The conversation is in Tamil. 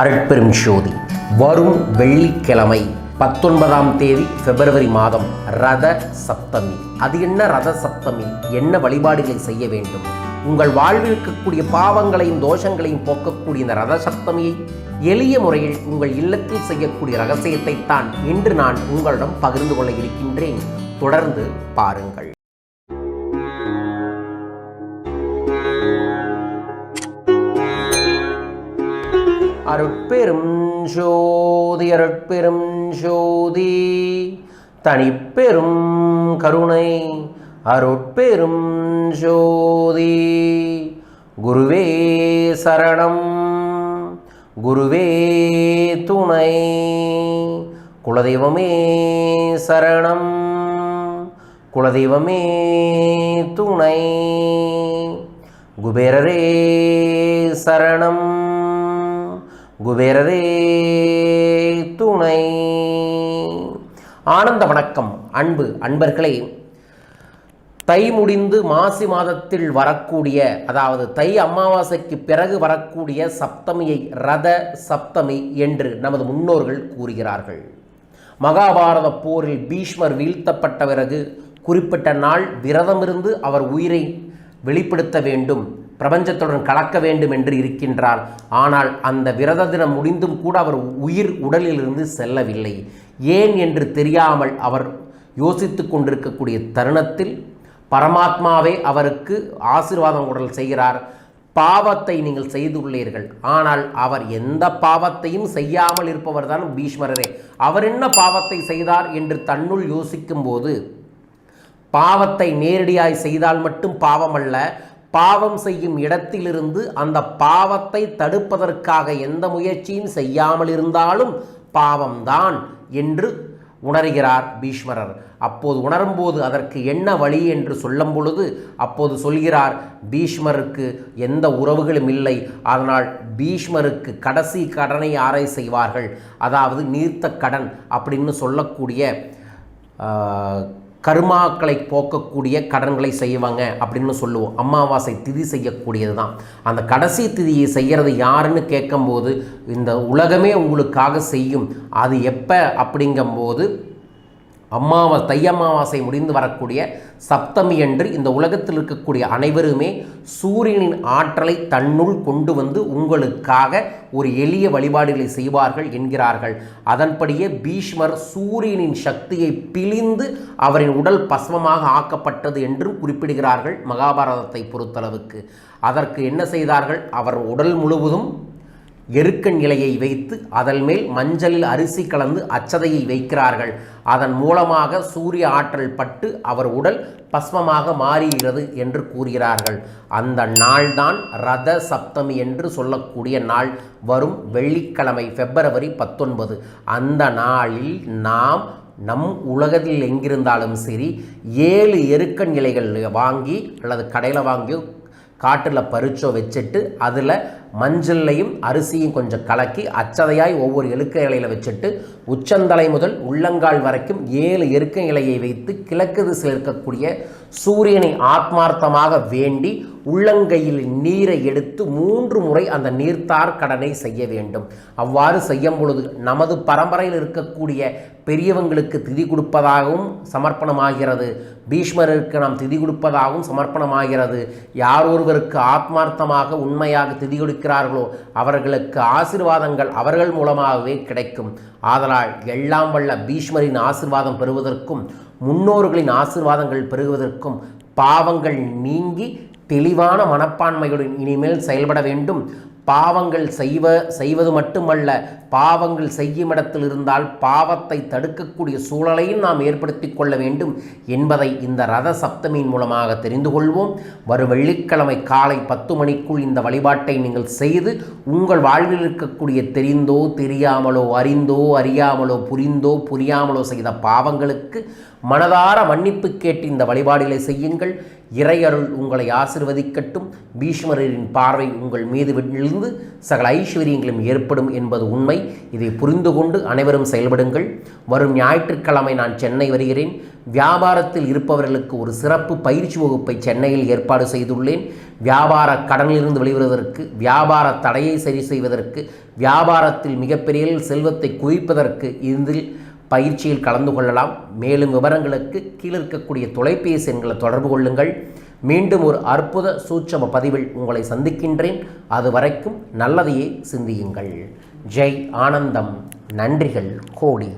அருட்பெரும் ஜோதி. வரும் வெள்ளிக்கிழமை பத்தொன்பதாம் தேதி பிப்ரவரி மாதம் ரத சப்தமி. அது என்ன ரத சப்தமி? என்ன வழிபாடுகளை செய்ய வேண்டும்? உங்கள் வாழ்வில் இருக்கக்கூடிய பாவங்களையும் தோஷங்களையும் போக்கக்கூடிய இந்த ரத சப்தமியை எளிய முறையில் உங்கள் இல்லத்தில் செய்யக்கூடிய ரகசியத்தை தான் இன்று நான் உங்களிடம் பகிர்ந்து கொள்ள இருக்கின்றேன். தொடர்ந்து பாருங்கள். அருட்பெரும் ஜோதி அருட்பெரும் ஜோதி தனிப்பெரும் கருணை அருட்பெரும் ஜோதி. குருவே சரணம் குருவே துணை குலதெய்வமே சரணம் குலதெய்வமே துணை. குபேரரே சரணம். குபேரரே துணை. ஆனந்த வணக்கம் அன்பு அன்பர்களே. தை முடிந்து மாசி மாதத்தில் வரக்கூடிய அதாவது தை அமாவாசைக்கு பிறகு வரக்கூடிய சப்தமியை ரத சப்தமி என்று நமது முன்னோர்கள் கூறுகிறார்கள். மகாபாரத போரில் பீஷ்மர் வீழ்த்தப்பட்ட பிறகு குறிப்பிட்ட நாள் விரதமிருந்து அவர் உயிரை வெளிப்படுத்த வேண்டும். பிரபஞ்சத்துடன் கலக்க வேண்டும் என்று இருக்கின்றார். ஆனால் அந்த விரத தினம் முடிந்தும் கூட அவர் உயிர் உடலிலிருந்து செல்லவில்லை. ஏன் என்று தெரியாமல் அவர் யோசித்து கொண்டிருக்கக்கூடிய தருணத்தில் பரமாத்மாவே அவருக்கு ஆசீர்வாதம் உடல் செய்கிறார். பாவத்தை நீங்கள் செய்துள்ளீர்கள். ஆனால் அவர் எந்த பாவத்தையும் செய்யாமல் இருப்பவர் தான் பீஷ்மரரே. அவர் என்ன பாவத்தை செய்தார் என்று தன்னுள் யோசிக்கும்போது பாவத்தை நேரடியாய் செய்தால் மட்டும் பாவம் அல்ல பாவம் செய்யும் இடத்திலிருந்து அந்த பாவத்தை தடுப்பதற்காக எந்த முயற்சியும் செய்யாமல் இருந்தாலும் பாவம்தான் என்று உணர்கிறார் பீஷ்மரர். அப்போது உணரும்போது அதற்கு என்ன வழி என்று சொல்லும் பொழுது அப்போது சொல்கிறார் பீஷ்மருக்கு எந்த உறவுகளும் இல்லை. அதனால் பீஷ்மருக்கு கடைசி கடனை யாரை செய்வார்கள். அதாவது நீர்த்த கடன் அப்படின்னு சொல்லக்கூடிய கருமாக்களை போக்கக்கூடிய கடன்களை செய்வாங்க அப்படின்னு சொல்லுவோம். அமாவாசை திதி செய்யக்கூடியது தான் அந்த கடைசி திதியை செய்கிறது யாருன்னு கேட்கும்போது இந்த உலகமே உங்களுக்காக செய்யும். அது எப்போ அப்படிங்கும்போது அம்மாவை தை அமாவாசை முடிந்து வரக்கூடிய சப்தமி அன்று இந்த உலகத்தில் இருக்கக்கூடிய அனைவருமே சூரியனின் ஆற்றலை தன்னுள் கொண்டு வந்து உங்களுக்காக ஒரு எளிய வழிபாடுகளை செய்வார்கள் என்கிறார்கள். அதன்படியே பீஷ்மர் சூரியனின் சக்தியை பிழிந்து அவரின் உடல் பஸ்மமாக ஆக்கப்பட்டது என்றும் குறிப்பிடுகிறார்கள் மகாபாரதத்தை பொறுத்தளவுக்கு. அதற்கு என்ன செய்தார்கள்? அவர் உடல் முழுவதும் எருக்கன் இலையை வைத்து அதன் மேல் மஞ்சளில் அரிசி கலந்து அச்சதையை வைக்கிறார்கள். அதன் மூலமாக சூரிய ஆற்றல் பட்டு அவர் உடல் பஸ்மமாக மாறுகிறது என்று கூறுகிறார்கள். அந்த நாள்தான் ரத சப்தமி என்று சொல்லக்கூடிய நாள். வரும் வெள்ளிக்கிழமை பிப்ரவரி பத்தொன்பது. அந்த நாளில் நாம் நம் உலகத்தில் எங்கிருந்தாலும் சரி ஏழு எருக்கன் இலைகள் வாங்கி அல்லது கடையில் வாங்கியோ காட்டில் பறிச்சோ வச்சுட்டு அதில் மஞ்சள்லையும் அரிசியும் கொஞ்சம் கலக்கி அச்சதையாய் ஒவ்வொரு எழுக்க இலையில் வச்சுட்டு உச்சந்தலை முதல் உள்ளங்கால் வரைக்கும் ஏழு எருக்க இலையை வைத்து கிழக்கு திசையில் இருக்கக்கூடிய சூரியனை ஆத்மார்த்தமாக வேண்டி உள்ளங்கையில் நீரை எடுத்து மூன்று முறை அந்த நீர்த்தார் கடனை செய்ய வேண்டும். அவ்வாறு செய்யும் பொழுது நமது பரம்பரையில் இருக்கக்கூடிய பெரியவங்களுக்கு திதி கொடுப்பதாகவும் சமர்ப்பணமாகிறது. பீஷ்மருக்கு நாம் திதி கொடுப்பதாகவும் சமர்ப்பணமாகிறது. யார் ஒருவருக்கு ஆத்மார்த்தமாக உண்மையாக திதி இருக்கிறார்களோ அவர்களுக்கு ஆசீர்வாதங்கள் அவர்கள் மூலமாகவே கிடைக்கும். ஆதலால் எல்லாம் வல்ல பீஷ்மரின் ஆசிர்வாதம் பெறுவதற்கும் முன்னோர்களின் ஆசிர்வாதங்கள் பெறுவதற்கும் பாவங்கள் நீங்கி தெளிவான மனப்பான்மையுடன் இனிமேல் செயல்பட வேண்டும். பாவங்கள் செய்வ செய்வது மட்டுமல்ல பாவங்கள் செய்யும் இடத்தில் இருந்தால் பாவத்தை தடுக்கக்கூடிய சூழலையும் நாம் ஏற்படுத்தி கொள்ள வேண்டும் என்பதை இந்த ரத சப்தமியின் மூலமாக தெரிந்து கொள்வோம். வரும் வெள்ளிக்கிழமை காலை பத்து மணிக்குள் இந்த வழிபாட்டை நீங்கள் செய்து உங்கள் வாழ்வில் இருக்கக்கூடிய தெரிந்தோ தெரியாமலோ அறிந்தோ அறியாமலோ புரிந்தோ புரியாமலோ செய்த பாவங்களுக்கு மனதார மன்னிப்பு கேட்டு இந்த வழிபாடுகளை செய்யுங்கள். இறையருள் உங்களை ஆசிர்வதிக்கட்டும். பீஷ்மரின் பார்வை உங்கள் மீது விழுந்து சகல ஐஸ்வர்யங்களும் ஏற்படும் என்பது உண்மை. இதை புரிந்து கொண்டு அனைவரும் செயல்படுங்கள். வரும் ஞாயிற்றுக்கிழமை நான் சென்னை வருகிறேன். வியாபாரத்தில் இருப்பவர்களுக்கு ஒரு சிறப்பு பயிற்சி வகுப்பை சென்னையில் ஏற்பாடு செய்துள்ளேன். வியாபார கடனிலிருந்து வெளிவருவதற்கு வியாபார தடையை சரி செய்வதற்கு வியாபாரத்தில் மிகப்பெரிய செல்வத்தை குவிப்பதற்கு இதில் பயிற்சியில் கலந்து கொள்ளலாம். மேலும் விவரங்களுக்கு கீழே இருக்கக்கூடிய தொலைபேசி எண்களை தொடர்பு கொள்ளுங்கள். மீண்டும் ஒரு அற்புத சூட்சம பதிவில் உங்களை சந்திக்கின்றேன். அது வரைக்கும் நல்லதையே சிந்தியுங்கள். ஜெய் ஆனந்தம். நன்றிகள். கோடி.